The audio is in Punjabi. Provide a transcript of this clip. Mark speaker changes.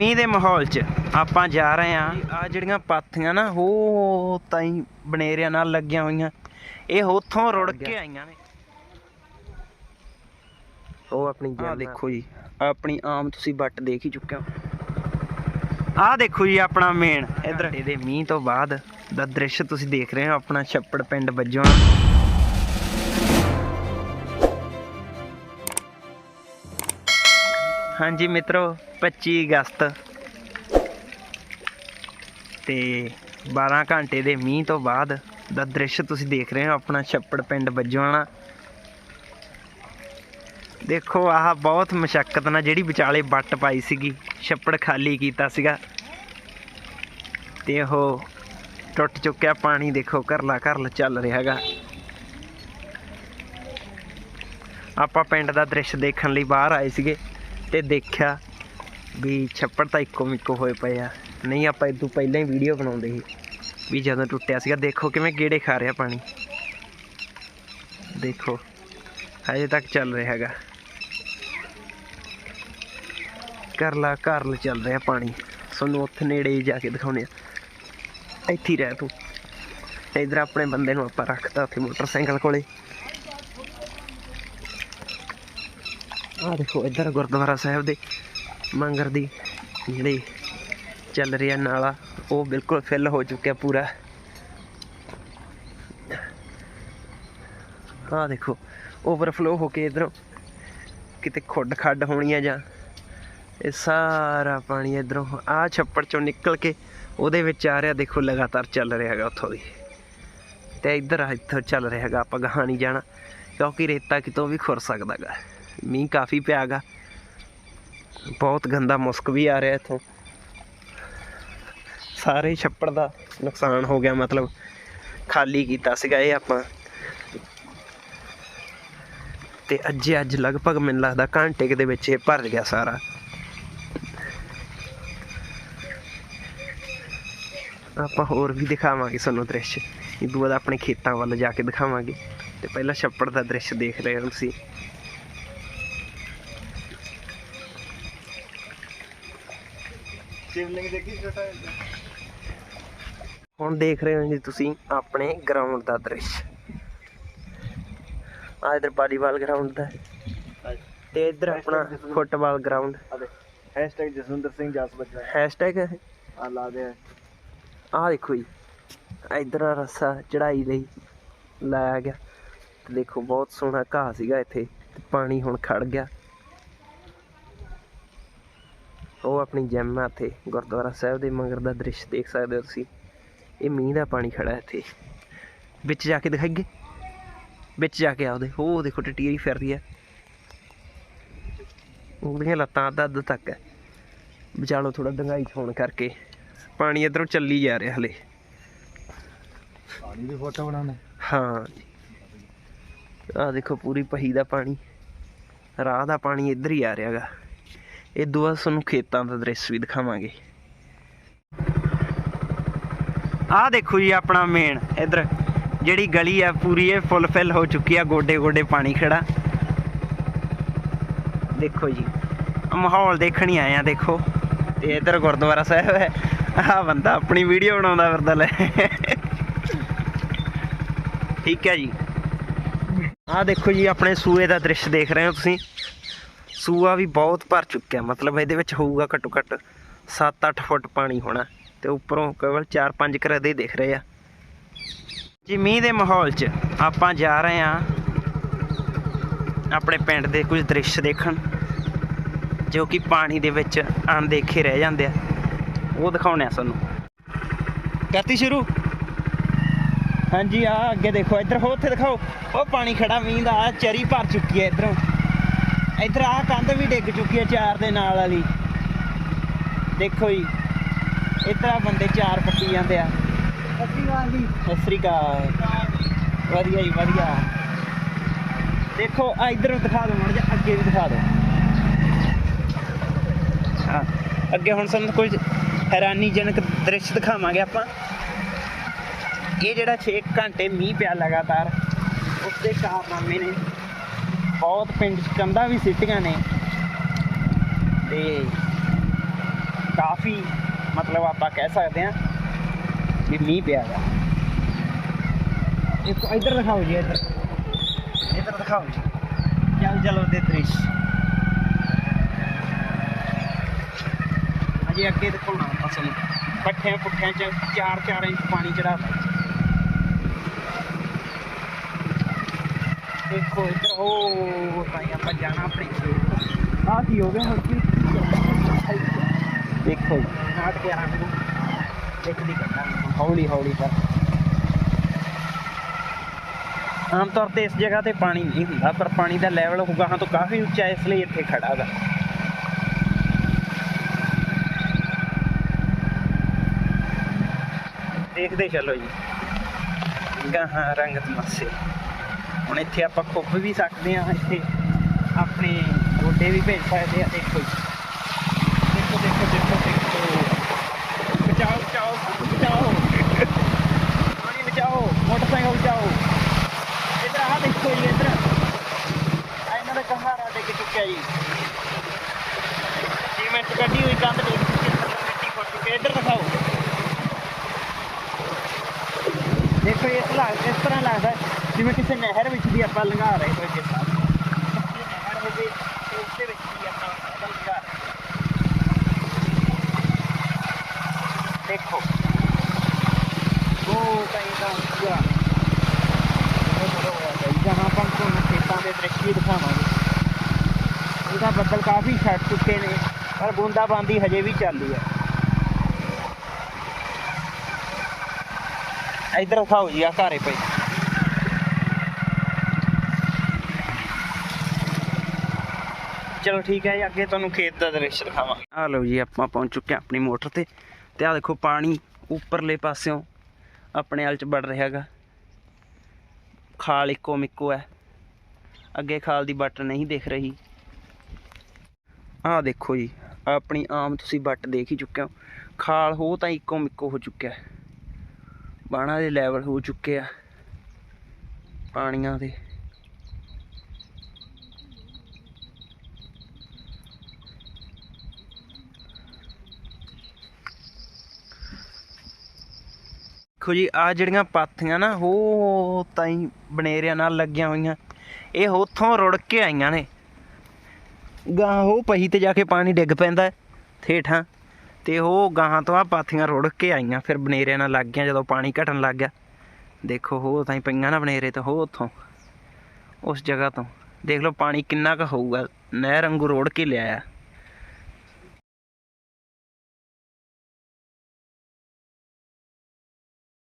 Speaker 1: ਮੀਂਹ ਦੇ ਮਾਹੌਲ 'ਚ ਆਪਾਂ ਜਾ ਰਹੇ ਆ ਆ ਜਿਹੜੀਆਂ ਪਾਥੀਆਂ ਨਾ ਉਹ ਤਾਈ ਬਨੇਰਿਆਂ ਨਾਲ ਲੱਗੀਆਂ ਹੋਈਆਂ। ਇਹ ਉੱਥੋਂ ਰੁੜ ਕੇ ਆਈਆਂ ਨੇ।
Speaker 2: ਉਹ ਆਪਣੀ
Speaker 1: ਆ ਦੇਖੋ ਜੀ ਆਪਣੀ ਆਮ ਤੁਸੀਂ ਵੱਟ ਦੇਖ ਹੀ ਚੁੱਕੇ ਹੋ। ਆ ਦੇਖੋ ਜੀ ਆਪਣਾ ਮੇਨ ਇਧਰ। ਇਹਦੇ ਮੀਂਹ ਤੋਂ ਬਾਅਦ ਦਾ ਦ੍ਰਿਸ਼ ਤੁਸੀਂ ਦੇਖ ਰਹੇ ਹੋ ਆਪਣਾ ਛੱਪੜ ਪਿੰਡ ਵੱਜੋਂ। ਹਾਂਜੀ ਮਿੱਤਰੋ 25 ਅਗਸਤ। ਤੇ 12 ਘੰਟੇ ਦੇ ਮੀਂਹ ਤੋਂ ਬਾਅਦ ਦਾ ਦ੍ਰਿਸ਼ ਤੁਸੀਂ ਦੇਖ ਰਹੇ ਹੋ, ਆਪਣਾ ਛੱਪੜ ਪਿੰਡ ਵੱਜੋਂ ਦੇਖੋ, ਆਹ ਬਹੁਤ ਮਸ਼ੱਕਤ ਨਾਲ ਜਿਹੜੀ ਵਿਚਾਲੇ ਵੱਟ ਪਾਈ ਸੀਗੀ, ਛੱਪੜ ਖਾਲੀ ਕੀਤਾ ਸੀਗਾ। ਤੇ ਉਹ ਟੁੱਟ ਚੁੱਕਿਆ, ਪਾਣੀ ਦੇਖੋ ਘਰਲਾ ਘਰਲ ਚੱਲ ਰਿਹਾ ਹੈਗਾ। ਆਪਾਂ ਪਿੰਡ ਦਾ ਦ੍ਰਿਸ਼ ਦੇਖਣ ਲਈ ਬਾਹਰ ਆਏ ਸੀਗੇ। ਤੇ ਦੇਖਿਆ ਵੀ ਛੱਪੜ ਤਾਂ ਇੱਕੋ ਮਿੱਕੋ ਹੋਏ ਪਏ ਆ। ਨਹੀਂ, ਆਪਾਂ ਇਦੋਂ ਪਹਿਲਾਂ ਹੀ ਵੀਡੀਓ ਬਣਾਉਂਦੇ ਸੀ ਵੀ ਜਦੋਂ ਟੁੱਟਿਆ ਸੀਗਾ। ਦੇਖੋ ਕਿਵੇਂ ਗੇੜੇ ਖਾ ਰਿਹਾ ਪਾਣੀ। ਦੇਖੋ, ਹਜੇ ਤੱਕ ਚੱਲ ਰਿਹਾ ਹੈਗਾ। ਕਰਲਾ ਕਰਲ ਚੱਲ ਰਿਹਾ ਪਾਣੀ। ਤੁਹਾਨੂੰ ਉੱਥੇ ਨੇੜੇ ਹੀ ਜਾ ਕੇ ਦਿਖਾਉਣੇ ਆ। ਇੱਥੇ ਹੀ ਰਹਿ ਤੂੰ। ਇਧਰ ਆਪਣੇ ਬੰਦੇ ਨੂੰ ਆਪਾਂ ਰੱਖਤਾ ਉੱਥੇ ਮੋਟਰਸਾਈਕਲ ਕੋਲੇ। ਆ ਦੇਖੋ ਇੱਧਰ ਗੁਰਦੁਆਰਾ ਸਾਹਿਬ ਦੇ ਮੰਗਰ ਦੀ ਜਿਹੜੀ ਚੱਲ ਰਿਹਾ ਨਾਲਾ, ਉਹ ਬਿਲਕੁਲ ਫਿਲ ਹੋ ਚੁੱਕਿਆ ਪੂਰਾ। ਆ ਦੇਖੋ ਓਵਰਫਲੋ ਹੋ ਕੇ ਇਧਰੋਂ ਕਿਤੇ ਖੁੱਡ ਖੱਡ ਹੋਣੀ ਹੋਣੀਆਂ ਜਾਂ ਇਹ ਸਾਰਾ ਪਾਣੀ ਇਧਰੋਂ ਆ ਛੱਪੜ ਚੋਂ ਨਿਕਲ ਕੇ ਉਹਦੇ ਵਿੱਚ ਆ ਰਿਹਾ, ਦੇਖੋ ਲਗਾਤਾਰ ਚੱਲ ਰਿਹਾ ਹੈਗਾ ਉੱਥੋਂ ਦੀ। ਤੇ ਇੱਧਰ ਇੱਥੋਂ ਚੱਲ ਰਿਹਾ ਹੈਗਾ, ਆਪਾਂ ਗਾਹਾਂ ਨਹੀਂ ਜਾਣਾ, ਕਿਉਂਕਿ ਰੇਤਾ ਕਿਤੋਂ ਵੀ ਖੁਰ ਸਕਦਾ ਹੈਗਾ ਮੀਂਹ ਕਾਫੀ ਪਿਆ ਗਾ ਬਹੁਤ ਗੰਦਾ ਮੁਸਕ ਵੀ ਆ ਰਿਹਾ ਇੱਥੋਂ। ਸਾਰੇ ਛੱਪੜ ਦਾ ਨੁਕਸਾਨ ਹੋ ਗਿਆ, ਮਤਲਬ ਖਾਲੀ ਕੀਤਾ ਸੀਗਾ ਇਹ ਆਪਾਂ। ਤੇ ਅੱਜ ਅੱਜ ਲਗਭਗ ਮੈਨੂੰ ਲੱਗਦਾ ਘੰਟੇ ਦੇ ਵਿੱਚ ਇਹ ਭਰ ਗਿਆ ਸਾਰਾ। ਆਪਾਂ ਹੋਰ ਵੀ ਦਿਖਾਵਾਂਗੇ ਤੁਹਾਨੂੰ ਦ੍ਰਿਸ਼। ਇਹ ਤੋਂ ਬਾਅਦ ਆਪਣੇ ਖੇਤਾਂ ਵੱਲ ਜਾ ਕੇ ਦਿਖਾਵਾਂਗੇ। ਤੇ ਪਹਿਲਾਂ ਛੱਪੜ ਦਾ ਦ੍ਰਿਸ਼ ਦੇਖ ਰਹੇ ਹੋ ਤੁਸੀਂ।
Speaker 2: ਸ਼ਿਵਲਿੰਗ ਦੇਖੀ ਛੋਟਾ
Speaker 1: ਹੁਣ ਦੇਖ ਰਹੇ ਹੋ ਜੀ ਤੁਸੀਂ ਆਪਣੇ ਗਰਾਊਂਡ ਦਾ ਦ੍ਰਿਸ਼। ਆ ਇਧਰ ਵਾਲੀਬਾਲ ਗਰਾਊਂਡ ਦਾ। ਤੇ ਇਧਰ ਆਪਣਾ ਫੁੱਟਬਾਲ ਗਰਾਊਂਡ
Speaker 2: ਜਸਵਿੰਦਰ ਸਿੰਘ ਜਸ ਬੱਚਾ
Speaker 1: ਹੈਸ਼ਟੈਗ
Speaker 2: ਆ ਲਾ ਦੇ
Speaker 1: ਆਹ ਦੇਖੋ ਜੀ। ਇਧਰ ਆ ਰਸਾ ਚੜਾਈ ਲਈ ਲਾਇਆ ਗਿਆ। ਦੇਖੋ ਬਹੁਤ ਸੋਹਣਾ ਘਾਹ ਸੀਗਾ ਇੱਥੇ। ਪਾਣੀ ਹੁਣ ਖੜ ਗਿਆ। ਉਹ ਆਪਣੀ ਜੈਮ ਆ ਇੱਥੇ ਗੁਰਦੁਆਰਾ ਸਾਹਿਬ ਦੇ ਮੰਗਰ ਦਾ ਦ੍ਰਿਸ਼ ਦੇਖ ਸਕਦੇ ਹੋ ਤੁਸੀਂ। ਇਹ ਮੀਂਹ ਦਾ ਪਾਣੀ ਖੜਾ ਇੱਥੇ। ਵਿੱਚ ਜਾ ਕੇ ਦਿਖਾਈਏ। ਵਿੱਚ ਜਾ ਕੇ ਆਉਦੇ ਉਹ ਦੇਖੋ ਟਟੀਰੀ ਫਿਰ ਰਹੀ ਹੈ। ਉਹਦੀਆਂ ਲੱਤਾਂ ਅੱਧ ਅੱਧ ਤੱਕ ਹੈ। ਵਿਚਾਲੋ ਥੋੜਾ ਡੰਗਾਈ ਹੋਣ ਕਰਕੇ। ਪਾਣੀ ਇਧਰੋਂ ਚੱਲੀ ਜਾ ਰਿਹਾ ਹਲੇ।
Speaker 2: ਪਾਣੀ ਦੀ ਫੋਟੋ ਬਣਾਉਣਾ।
Speaker 1: ਹਾਂ ਆ ਦੇਖੋ ਪੂਰੀ ਪਹੀ ਦਾ ਪਾਣੀ। ਰਾਹ ਦਾ ਪਾਣੀ ਇੱਧਰ ਹੀ ਆ ਰਿਹਾਗਾ ਇਹ ਦੁਆ ਤੁਹਾਨੂੰ ਖੇਤਾਂ ਦਾ ਦ੍ਰਿਸ਼ ਵੀ ਦਿਖਾਵਾਂਗੇ। ਆਹ ਦੇਖੋ ਜੀ ਆਪਣਾ ਮੇਨ, ਇੱਧਰ। ਜਿਹੜੀ ਗਲੀ ਆ ਪੂਰੀ, ਇਹ ਫੁੱਲ ਫਿਲ ਹੋ ਚੁੱਕੀ ਆ ਗੋਡੇ ਗੋਡੇ ਪਾਣੀ ਖੜਾ। ਦੇਖੋ ਜੀ ਮਾਹੌਲ ਦੇਖਣ ਹੀ ਆਏ ਆ, ਦੇਖੋ। ਤੇ ਇੱਧਰ ਗੁਰਦੁਆਰਾ ਸਾਹਿਬ ਹੈ। ਆਹ ਬੰਦਾ ਆਪਣੀ ਵੀਡੀਓ ਬਣਾਉਂਦਾ ਫਿਰਦਾ ਲੈ। ਠੀਕ ਹੈ ਜੀ। ਆਹ ਦੇਖੋ ਜੀ, ਆਪਣੇ ਸੂਏ ਦਾ ਦ੍ਰਿਸ਼ ਦੇਖ ਰਹੇ ਹੋ ਤੁਸੀਂ। ਸੂਆ ਵੀ ਬਹੁਤ ਭਰ ਚੁੱਕਿਆ। ਮਤਲਬ ਇਹਦੇ ਵਿੱਚ ਹੋਊਗਾ ਘੱਟੋ ਘੱਟ 7-8 ਫੁੱਟ ਪਾਣੀ ਹੋਣਾ। ਤੇ ਉੱਪਰੋਂ ਕੇਵਲ 4-5 ਘਰ ਦਿਖ ਰਹੇ ਆ। ਜੀ, ਮੀਂਹ ਦੇ ਮਾਹੌਲ 'ਚ ਆਪਾਂ ਜਾ ਰਹੇ ਆ ਆਪਣੇ ਪਿੰਡ ਦੇ ਕੁਝ ਦ੍ਰਿਸ਼ ਦੇਖਣ, ਜੋ ਕਿ ਪਾਣੀ ਦੇ ਵਿੱਚ ਅਣਦੇਖੇ ਰਹਿ ਜਾਂਦੇ ਆ। ਉਹ ਦਿਖਾਉਣੇ ਆ ਸਾਨੂੰ ਕਰਤੀ ਸ਼ੁਰੂ? ਹਾਂਜੀ ਆ ਅੱਗੇ ਦੇਖੋ, ਇੱਧਰ ਹੋ ਉੱਥੇ ਦਿਖਾਓ। ਉਹ ਪਾਣੀ ਖੜਾ, ਮੀਂਹ ਦਾ, ਆਹ ਚਰੀ ਭਰ ਚੁੱਕੀ ਹੈ ਇੱਧਰੋਂ। ਇੱਧਰ ਆਹ ਕੰਧ ਵੀ ਡਿੱਗ ਚੁੱਕੀ ਹੈ ਚਾਰ ਦੇ ਨਾਲ ਵਾਲੀ। ਦੇਖੋ ਜੀ ਇੱਧਰ ਆ ਬੰਦੇ ਚਾਰ ਪੱਟੀ ਜਾਂਦੇ ਆ।
Speaker 2: ਅੱਸੀ ਵਾਰ ਦੀ
Speaker 1: ਸਤਿ ਸ੍ਰੀ ਅਕਾਲ ਵਧੀਆ ਜੀ, ਵਧੀਆ। ਦੇਖੋ ਆ ਇੱਧਰ ਦਿਖਾ ਦਿਓ ਮੜ ਜਾ ਅੱਗੇ ਵੀ ਦਿਖਾ ਦਿਓ। ਹਾਂ, ਅੱਗੇ ਹੁਣ ਸਾਨੂੰ ਕੁਝ ਹੈਰਾਨੀਜਨਕ ਦ੍ਰਿਸ਼ ਦਿਖਾਵਾਂਗੇ ਆਪਾਂ। ਇਹ ਜਿਹੜਾ 6 ਘੰਟੇ ਮੀਂਹ ਪਿਆ ਲਗਾਤਾਰ ਉਸ ਦੇ ਕਾਰਨਾਮੇ ਨੇ। ਬਹੁਤ ਪਿੰਡ 'ਚ ਕੰਧਾਂ ਵੀ ਸਿੱਟੀਆਂ ਨੇ। ਤੇ ਕਾਫੀ ਮਤਲਬ ਆਪਾਂ ਕਹਿ ਸਕਦੇ ਹਾਂ ਵੀ ਮੀਂਹ ਪਿਆ ਗਾ
Speaker 2: ਇੱਕ ਇੱਧਰ ਦਿਖਾਓ ਜੀ ਇੱਧਰ।
Speaker 1: ਇਧਰ ਦਿਖਾਓ ਜੀ। ਚੱਲ ਚਲੋ ਦੇ ਦ੍ਰਿਸ਼। ਅਜੇ ਅੱਗੇ ਦਿਖਾਉਣਾ ਤੁਹਾਨੂੰ। ਪੱਠਿਆਂ ਪੁੱਠਿਆਂ ਚ 4-4 ਇੰਚ ਪਾਣੀ ਚੜਾ ਦੇਖੋ ਇਧਰ ਉਹ ਤਾਂ ਆਪਾਂ ਜਾਣਾ ਆਪਣੇ ਖੇਤ
Speaker 2: ਆਹ ਕੀ ਹੋ ਗਿਆ ਹੁਣ? ਕੀ
Speaker 1: ਦੇਖੋ ਜੀ। ਨਾਟ ਕੇ ਆਰਾਂ ਨੂੰ ਇੱਕ ਦੀ ਕਰਨਾ ਹੌਲੀ ਹੌਲੀ ਕਰ। ਆਮ ਤੌਰ ਤੇ ਇਸ ਜਗ੍ਹਾ ਤੇ ਪਾਣੀ ਨਹੀਂ ਹੁੰਦਾ ਪਰ ਪਾਣੀ ਦਾ ਲੈਵਲ ਗਾਹਾਂ ਤੋਂ ਕਾਫੀ ਉੱਚਾ ਹੈ, ਇਸ ਲਈ ਇੱਥੇ ਖੜਾ ਗਾ। ਦੇਖਦੇ ਚੱਲੋ ਜੀ। ਗਾਹਾਂ ਰੰਗ ਤਮਾਸ਼ੇ। ਹੁਣ ਇੱਥੇ ਆਪਾਂ ਖੁੱਬ ਵੀ ਸਕਦੇ ਹਾਂ ਇੱਥੇ ਆਪਣੇ ਗੋਡੇ ਵੀ ਭੇਜ ਸਕਦੇ ਆ ਦੇਖੋ ਜੀ। ਦੇਖੋ ਦੇਖੋ ਦੇਖੋ ਦੇਖੋ। ਬਚਾਓ ਬਚਾਓ ਬਚਾਓ। ਪਾਣੀ ਬਚਾਓ ਮੋਟਰਸਾਈਕਲ ਬਚਾਓ। ਇਧਰ ਆ ਦੇਖੋ ਜੀ ਇਧਰ। ਆ ਇਹਨਾਂ ਦਾ ਕਹਾਰਾ ਡਿੱਗ ਚੁੱਕਿਆ ਜੀ। ਸੀਮੈਂਟ ਕੱਢੀ ਹੋਈ ਕੰਧ ਡਿੱਗ ਚੁੱਕੀ ਹੈ, ਚੁੱਕੀ ਹੈ। ਦਿਖਾਓ। ਦੇਖੋ ਇਸ ਲੱਗ ਇਸ ਤਰ੍ਹਾਂ ਲੱਗਦਾ। ਜਿਵੇਂ ਕਿਸੇ ਨਹਿਰ ਵਿੱਚ ਵੀ ਆਪਾਂ ਲੰਘਾ ਰਹੇ ਹੋਈਏ ਸਾਹ ਆਪਾਂ ਤੁਹਾਨੂੰ ਖੇਤਾਂ ਦੇ ਦ੍ਰਿਸ਼ਟੀ ਦਿਖਾਵਾਂਗੇ। ਇਹਦਾ ਬੱਦਲ ਕਾਫੀ ਛੱਡ ਚੁੱਕੇ ਨੇ, ਪਰ ਬੂੰਦਾ ਬਾਂਦੀ ਹਜੇ ਵੀ ਚੱਲਦੀ ਹੈ। ਇੱਧਰ ਖਾਓ ਜੀ ਆ ਘਾਰੇ ਪਈ ਚਲੋ ਠੀਕ ਹੈ ਜੀ, ਅੱਗੇ ਤੁਹਾਨੂੰ ਖੇਤ ਦਾ ਦ੍ਰਿਸ਼ ਦਿਖਾਵਾਂਗੇ। ਆ ਲਓ ਜੀ, ਆਪਾਂ ਪਹੁੰਚ ਚੁੱਕੇ ਹਾਂ ਆਪਣੀ ਮੋਟਰ ਤੇ ਤੇ ਆ ਦੇਖੋ ਪਾਣੀ ਉੱਪਰਲੇ ਪਾਸਿਓਂ ਆਪਣੇ ਹਲ ਚ ਵੜ ਰਿਹਾ ਹੈਗਾ। ਖਾਲ ਇੱਕੋ ਮਿੱਕੋ ਹੈ। ਅੱਗੇ ਖਾਲ ਦੀ ਬੱਟ ਨਹੀਂ ਦਿਖ ਰਹੀ। ਆਹ ਦੇਖੋ ਜੀ, ਆਪਣੀ ਆਮ ਤੁਸੀਂ ਬੱਟ ਦੇਖ ਹੀ ਚੁੱਕੇ ਹੋ। ਖਾਲ ਹੋ ਤਾਂ ਇੱਕੋ ਮਿੱਕੋ ਹੋ ਚੁੱਕਿਆ ਹੈ। ਬਾਣਾ ਦੇ ਲੈਵਲ ਹੋ ਚੁੱਕੇ ਆ ਪਾਣੀਆਂ ਦੇ। ਦੇਖੋ ਜੀ ਆ ਜਿਹੜੀਆਂ ਪਾਥੀਆਂ ਨਾ ਹੋ ਤਾਈ ਬਨੇਰਿਆਂ ਨਾਲ ਲੱਗੀਆਂ ਹੋਈਆਂ। ਇਹ ਉੱਥੋਂ ਰੁੜ ਕੇ ਆਈਆਂ ਨੇ। ਗਾਂ ਉਹ ਪਹੀ ਤੇ ਜਾ ਕੇ ਪਾਣੀ ਡਿੱਗ ਪੈਂਦਾ ਹੈ, ਠੇਠਾਂ ਤੇ ਉਹ ਗਾਹਾਂ ਤੋਂ ਆ ਪਾਥੀਆਂ ਰੁੜ ਕੇ ਆਈਆਂ ਫਿਰ ਬਨੇਰਿਆਂ ਨਾਲ ਲੱਗ ਗਈਆਂ ਜਦੋਂ ਪਾਣੀ ਘਟਣ ਲੱਗ ਗਿਆ। ਦੇਖੋ ਉਹ ਤਾਈ ਪਈਆਂ ਨਾ ਬਨੇਰੇ ਤੇ ਹੋ ਉੱਥੋਂ। ਉਸ ਜਗ੍ਹਾ ਤੋਂ। ਦੇਖ ਲਓ ਪਾਣੀ ਕਿੰਨਾ ਕੁ ਹੋਊਗਾ। ਨਹਿਰ ਵਾਂਗੂ ਰੋੜ ਕੇ ਲਿਆਇਆ।